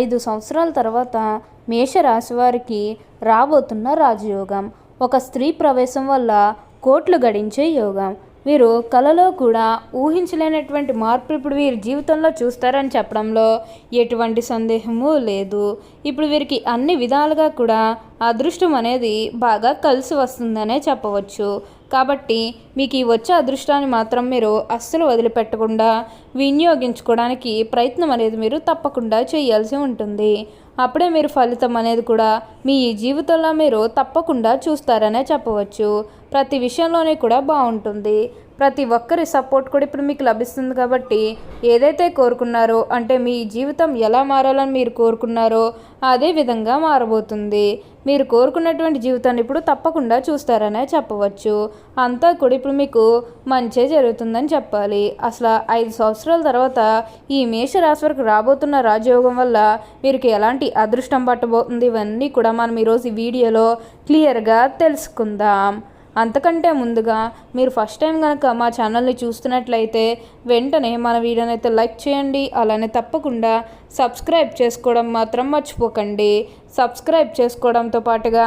ఐదు సంవత్సరాల తర్వాత మేషరాశివారికి రాబోతున్న రాజయోగం. ఒక స్త్రీ ప్రవేశం వల్ల కోట్లు గడించే యోగం. వీరు కలలో కూడా ఊహించలేనటువంటి మార్పు ఇప్పుడు వీరి జీవితంలో చూస్తారని చెప్పడంలో ఎటువంటి సందేహము లేదు. ఇప్పుడు వీరికి అన్ని విధాలుగా కూడా అదృష్టం అనేది బాగా కలిసి వస్తుందనే చెప్పవచ్చు. కాబట్టి మీకు ఈ వచ్చే అదృష్టాన్ని మాత్రం మీరు అస్సలు వదిలిపెట్టకుండా వినియోగించుకోవడానికి ప్రయత్నం అనేది మీరు తప్పకుండా చేయాల్సి ఉంటుంది. అప్పుడే మీరు ఫలితం అనేది కూడా మీ జీవితంలో మీరు తప్పకుండా చూస్తారనే చెప్పవచ్చు. ప్రతి విషయంలోనే కూడా బాగుంటుంది. ప్రతి ఒక్కరి సపోర్ట్ కూడా ఇప్పుడు మీకు లభిస్తుంది కాబట్టి ఏదైతే కోరుకున్నారో అంటే మీ జీవితం ఎలా మారాలని మీరు కోరుకున్నారో అదే విధంగా మారబోతుంది. మీరు కోరుకున్నటువంటి జీవితాన్ని ఇప్పుడు తప్పకుండా చూస్తారనే చెప్పవచ్చు. అంతా కూడా ఇప్పుడు మీకు మంచే జరుగుతుందని చెప్పాలి. అసలు ఐదు సంవత్సరాల తర్వాత ఈ మేషరాశి వరకు రాబోతున్న రాజయోగం వల్ల వీరికి ఎలాంటి అదృష్టం పట్టబోతుంది ఇవన్నీ కూడా మనం ఈరోజు ఈ వీడియోలో క్లియర్గా తెలుసుకుందాం. అంతకంటే ముందుగా మీరు ఫస్ట్ టైం కనుక మా ఛానల్ని చూస్తున్నట్లయితే వెంటనే మన వీడియోని అయితే లైక్ చేయండి. అలానే తప్పకుండా సబ్స్క్రైబ్ చేసుకోవడం మాత్రం మర్చిపోకండి. సబ్స్క్రైబ్ చేసుకోవడంతో పాటుగా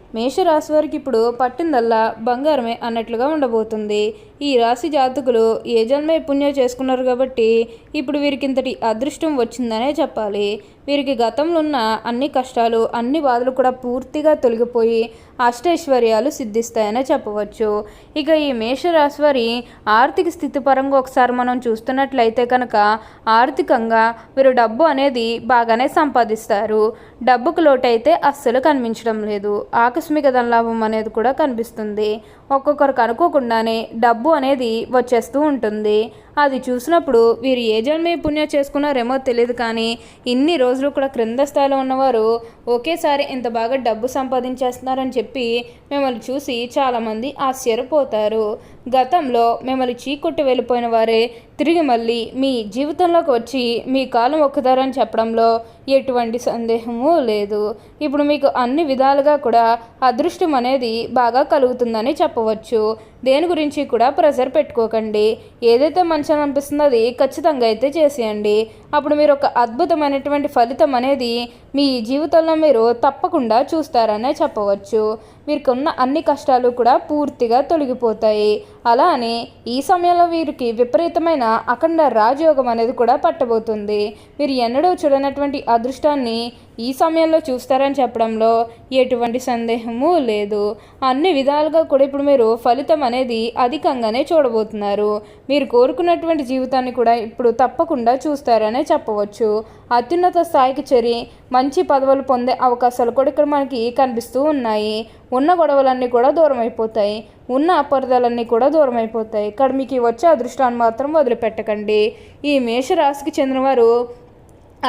మేషరాశి వారికి ఇప్పుడు పట్టిందల్లా బంగారమే అన్నట్లుగా ఉండబోతుంది. ఈ రాశి జాతకులు ఏ జన్మే పుణ్యం చేసుకున్నారు కాబట్టి ఇప్పుడు వీరికి ఇంతటి అదృష్టం వచ్చిందనే చెప్పాలి. వీరికి గతంలో ఉన్న అన్ని కష్టాలు అన్ని బాధలు కూడా పూర్తిగా తొలగిపోయి అష్టైశ్వర్యాలు సిద్ధిస్తాయనే చెప్పవచ్చు. ఇక ఈ మేషరాశి వారి ఆర్థిక స్థితి పరంగా ఒకసారి మనం చూస్తున్నట్లయితే కనుక ఆర్థికంగా వీరు డబ్బు అనేది బాగానే సంపాదిస్తారు. డబ్బుకు లోటైతే అస్సలు కనిపించడం లేదు. ఆకస్మిక ధనలాభం అనేది కూడా కనిపిస్తుంది. ఒక్కొక్కరికి అనుకోకుండానే డబ్బు అనేది వచ్చేస్తూ ఉంటుంది. అది చూసినప్పుడు వీరు ఏ జన్మే పుణ్యం చేసుకున్నారేమో తెలియదు కానీ ఇన్ని రోజులు కూడా క్రింద స్థాయిలో ఉన్నవారు ఒకేసారి ఇంత బాగా డబ్బు సంపాదించేస్తున్నారని చెప్పి మిమ్మల్ని చూసి చాలామంది ఆశ్చర్యపోతారు. గతంలో మిమ్మల్ని చీకొట్టి వెళ్ళిపోయిన వారే తిరిగి మళ్ళీ మీ జీవితంలోకి వచ్చి మీ కాలం ఒక్కదారని చెప్పడంలో ఎటువంటి సందేహము లేదు. ఇప్పుడు మీకు అన్ని విధాలుగా కూడా అదృష్టం అనేది బాగా కలుగుతుందని చెప్పవచ్చు. దేని గురించి కూడా ప్రెషర్ పెట్టుకోకండి. ఏదైతే మంచి అనిపిస్తుందో అది ఖచ్చితంగా అయితే చేసేయండి. అప్పుడు మీరు ఒక అద్భుతమైనటువంటి ఫలితం అనేది మీ జీవితంలో మీరు తప్పకుండా చూస్తారనే చెప్పవచ్చు. మీరుకున్న అన్ని కష్టాలు కూడా పూర్తిగా తొలగిపోతాయి. అలా అని ఈ సమయంలో వీరికి విపరీతమైన అఖండ రాజయోగం అనేది కూడా పట్టబోతుంది. మీరు ఎన్నడూ చూడనటువంటి అదృష్టాన్ని ఈ సమయంలో చూస్తారని చెప్పడంలో ఎటువంటి సందేహము లేదు. అన్ని విధాలుగా కూడా ఇప్పుడు మీరు ఫలితం అనేది అధికంగానే చూడబోతున్నారు. మీరు కోరుకున్నటువంటి జీవితాన్ని కూడా ఇప్పుడు తప్పకుండా చూస్తారనే చెప్పవచ్చు. అత్యున్నత స్థాయికి చేరి మంచి పదవులు పొందే అవకాశాలు కూడా ఇక్కడ మనకి కనిపిస్తూ ఉన్నాయి. ఉన్న గొడవలన్నీ కూడా దూరం అయిపోతాయి ఉన్న అపరదాలన్నీ కూడా దూరం అయిపోతాయి ఇక్కడ మీకు వచ్చే అదృష్టాన్ని మాత్రం వదిలిపెట్టకండి. ఈ మేషరాశికి చెందినవారు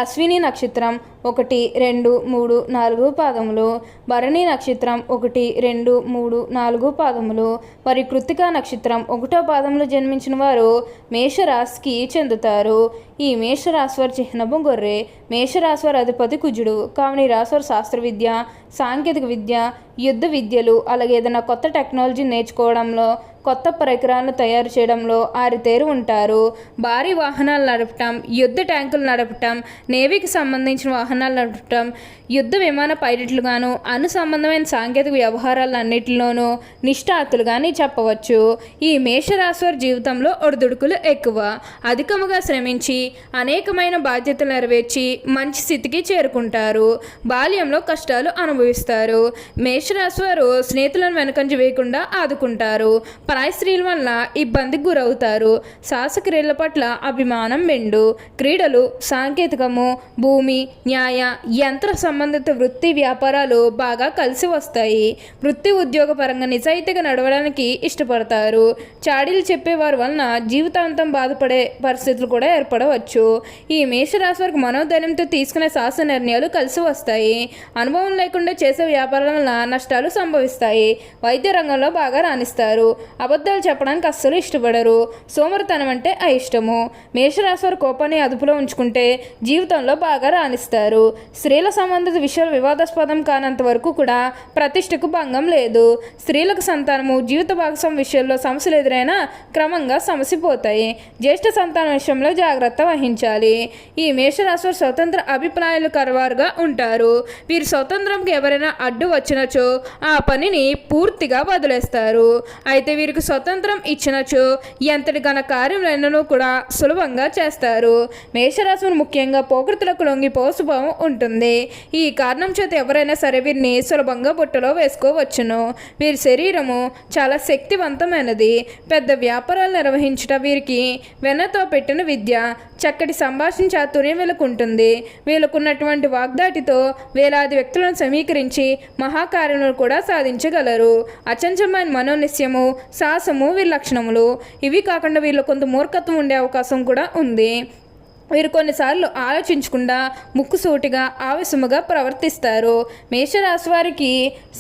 అశ్విని నక్షత్రం ఒకటి రెండు మూడు నాలుగు పాదములు. భరణి నక్షత్రం ఒకటి రెండు మూడు నాలుగు పాదములు. మరి కృత్తికా నక్షత్రం ఒకటో పాదంలో జన్మించిన వారు మేషరాశికి చెందుతారు. ఈ మేషరాశి వారి చిహ్నము గొర్రె మేషరాశివారి అధిపతి కుజుడు కావున ఈ శాస్త్ర విద్య సాంకేతిక విద్య యుద్ధ విద్యలు అలాగే ఏదైనా కొత్త టెక్నాలజీ నేర్చుకోవడంలో కొత్త పరికరాలను తయారు చేయడంలో ఆరితేరు ఉంటారు. భారీ వాహనాలు నడపటం యుద్ధ ట్యాంకులు నడపటం నేవీకి సంబంధించిన వాహనాలు నడపటం యుద్ధ విమాన పైలట్లుగాను అను సంబంధమైన సాంకేతిక వ్యవహారాలన్నింటిలోనూ నిష్ఠాతులుగాని చెప్పవచ్చు. ఈ మేషరాశివారి జీవితంలో ఒడిదుడుకులు ఎక్కువ. అధికముగా శ్రమించి అనేకమైన బాధ్యతలు నెరవేర్చి మంచి స్థితికి చేరుకుంటారు. బాల్యంలో కష్టాలు అనుభవిస్తారు. మేషరాశివారు స్నేహితులను వెనకంజ వేయకుండా ఆదుకుంటారు. పరాయి స్త్రీల వల్ల ఇబ్బందికి గురవుతారు శాసక్రియల పట్ల అభిమానం మెండు. క్రీడలు సాంకేతికము భూమి న్యాయ న్యాయ యంత్ర సంబంధిత వృత్తి వ్యాపారాలు బాగా కలిసి వస్తాయి. వృత్తి ఉద్యోగ పరంగా నిజాయితీగా నడవడానికి ఇష్టపడతారు. చాడీలు చెప్పేవారి వలన జీవితాంతం బాధపడే పరిస్థితులు కూడా ఏర్పడవచ్చు. ఈ మేషరాశి వారికి మనోధైర్యంతో తీసుకునే శాసన నిర్ణయాలు కలిసి వస్తాయి. అనుభవం లేకుండా చేసే వ్యాపారాల వలన నష్టాలు సంభవిస్తాయి. వైద్య రంగంలో బాగా రాణిస్తారు. అబద్ధాలు చెప్పడానికి అస్సలు ఇష్టపడరు. సోమరితనం అంటే అయిష్టము. మేషరాశి వారి కోపాన్ని అదుపులో ఉంచుకుంటే జీవితంలో బాగా రాణిస్తారు. స్త్రీల సంబంధిత విషయాలు వివాదాస్పదం కానంత వరకు కూడా ప్రతిష్టకు భంగం లేదు. స్త్రీలకు సంతానము జీవిత భాగస్వామి విషయంలో సమస్యలు ఎదురైనా క్రమంగా సమసిపోతాయి. జ్యేష్ఠ సంతానం విషయంలో జాగ్రత్త వహించాలి. ఈ మేషరాశి స్వతంత్ర అభిప్రాయాలు కరవారుగా ఉంటారు. వీరు స్వతంత్రంకి ఎవరైనా అడ్డు వచ్చినచో ఆ పనిని పూర్తిగా వదిలేస్తారు. అయితే వీరికి స్వతంత్రం ఇచ్చినచో ఎంతటి ఘన కార్యములైనను కూడా సులభంగా చేస్తారు. మేషరాశులు ముఖ్యంగా పోకృతులకు లొంగిపో స్వభావం ఉంటుంది. ఈ కారణం చేత ఎవరైనా సరే వీరిని సులభంగా బుట్టలో వేసుకోవచ్చును. వీరి శరీరము చాలా శక్తివంతమైనది. పెద్ద వ్యాపారాలు నిర్వహించట వీరికి వెన్నతో పెట్టిన విద్య చక్కటి సంభాషణ చాతుర్యం వీళ్ళకు ఉంటుంది వీళ్ళకున్నటువంటి వాగ్దాటితో వేలాది వ్యక్తులను సమీకరించి మహాకార్యములు కూడా సాధించగలరు. అచంచమైన మనోనిశ్యము సాహసము వీరి లక్షణములు. ఇవి కాకుండా వీళ్ళు కొంత మూర్ఖత్వం ఉండే అవకాశం కూడా ఉంది. వీరు కొన్నిసార్లు ఆలోచించకుండా ముక్కుసూటిగా ఆవేశముగా ప్రవర్తిస్తారు. మేషరాశి వారికి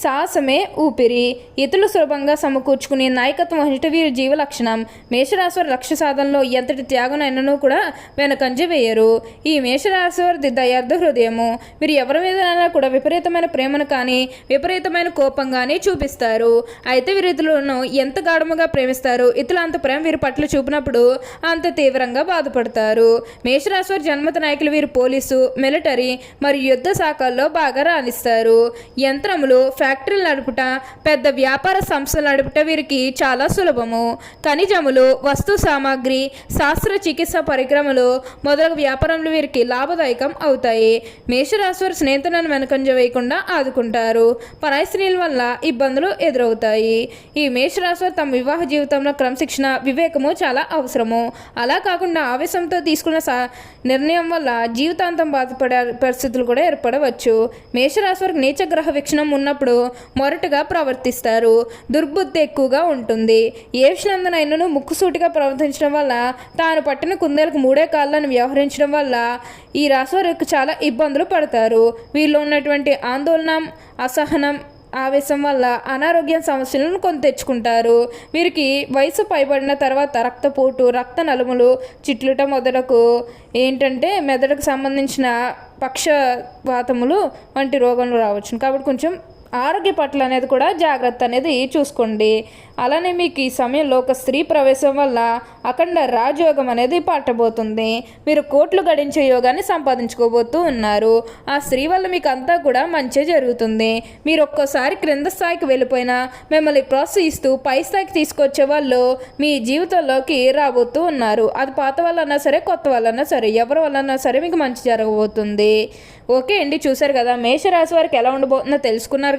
సాహసమే ఊపిరి. ఇతరులు సులభంగా సమకూర్చుకునే నాయకత్వం వహించట వీరి జీవ లక్షణం. మేషరాశి వారి లక్ష్య సాధనలో ఎంతటి త్యాగనైనను కూడా వెనకంజ వేయరు. ఈ మేషరాశి వారిది దయార్థ హృదయము. వీరు ఎవరి మీదనైనా కూడా విపరీతమైన ప్రేమను కానీ విపరీతమైన కోపం కానీ చూపిస్తారు. అయితే వీరు ఇతరులను ఎంత గాఢముగా ప్రేమిస్తారు ఇతరులు అంత ప్రేమ వీరి పట్ల చూపినప్పుడు అంత తీవ్రంగా బాధపడతారు. మేషరాశివారి జన్మత నాయకులు వీరు పోలీసు మిలిటరీ మరియు యుద్ధ శాఖల్లో బాగా రాణిస్తారు. యంత్రములు ఫ్యాక్టరీలు నడుపుట పెద్ద వ్యాపార సంస్థలు నడుపుట వీరికి చాలా సులభము. ఖనిజములు వస్తు సామాగ్రి శాస్త్ర చికిత్స పరికరములు మొదలగు వ్యాపారములు వీరికి లాభదాయకం అవుతాయి. మేషరాశివారి స్నేహితులను వెనకంజ వేయకుండా ఆదుకుంటారు. పరాయి స్త్రీల వల్ల ఇబ్బందులు ఎదురవుతాయి. ఈ మేషరాశివారు తమ వివాహ జీవితంలో క్రమశిక్షణ వివేకము చాలా అవసరము. అలా కాకుండా ఆవేశంతో తీసుకున్న సా నిర్ణయం వల్ల జీవితాంతం బాధపడే పరిస్థితులు కూడా ఏర్పడవచ్చు. మేషరాశి వారికి నీచగ్రహ వీక్షణం ఉన్నప్పుడు మొరటుగా ప్రవర్తిస్తారు. దుర్బుద్ధి ఎక్కువగా ఉంటుంది. ఏ విషయంలోనైనాను ముక్కుసూటిగా ప్రవర్తించడం వల్ల తాను పట్టిన కుందేలకు మూడే కాళ్ళను వ్యవహరించడం వల్ల ఈ రాశి వారికి చాలా ఇబ్బందులు పడతారు. వీళ్ళు ఉన్నటువంటి ఆందోళన అసహనం ఆవేశం వల్ల అనారోగ్య సమస్యలను కొని తెచ్చుకుంటారు. వీరికి వయసు పైబడిన తర్వాత రక్తపోటు రక్త నలుములు చిట్లుట మొదలకు ఏంటంటే మెదడుకు సంబంధించిన పక్షవాతములు వంటి రోగములు రావచ్చు కాబట్టి కొంచెం ఆరోగ్య పట్ల అనేది కూడా జాగ్రత్త అనేది చూసుకోండి. అలానే మీకు ఈ సమయంలో ఒక స్త్రీ ప్రవేశం వల్ల అఖండ రాజయోగం అనేది పట్టబోతుంది మీరు కోట్లు గడించే యోగాన్ని సంపాదించుకోబోతూ ఉన్నారు. ఆ స్త్రీ వల్ల మీకు అంతా కూడా మంచి జరుగుతుంది. మీరు ఒక్కోసారి క్రింద స్థాయికి వెళ్ళిపోయినా మిమ్మల్ని ప్రోత్సహిస్తూ పై స్థాయికి తీసుకొచ్చే వాళ్ళు మీ జీవితంలోకి రాబోతూ ఉన్నారు. అది పాత వాళ్ళన్నా సరే కొత్త వాళ్ళన్నా సరే ఎవరి వల్లన్నా సరే మీకు మంచి జరగబోతుంది. ఓకే అండి చూసారు కదా మేషరాశి వారికి ఎలా ఉండబోతుందో తెలుసుకున్నారు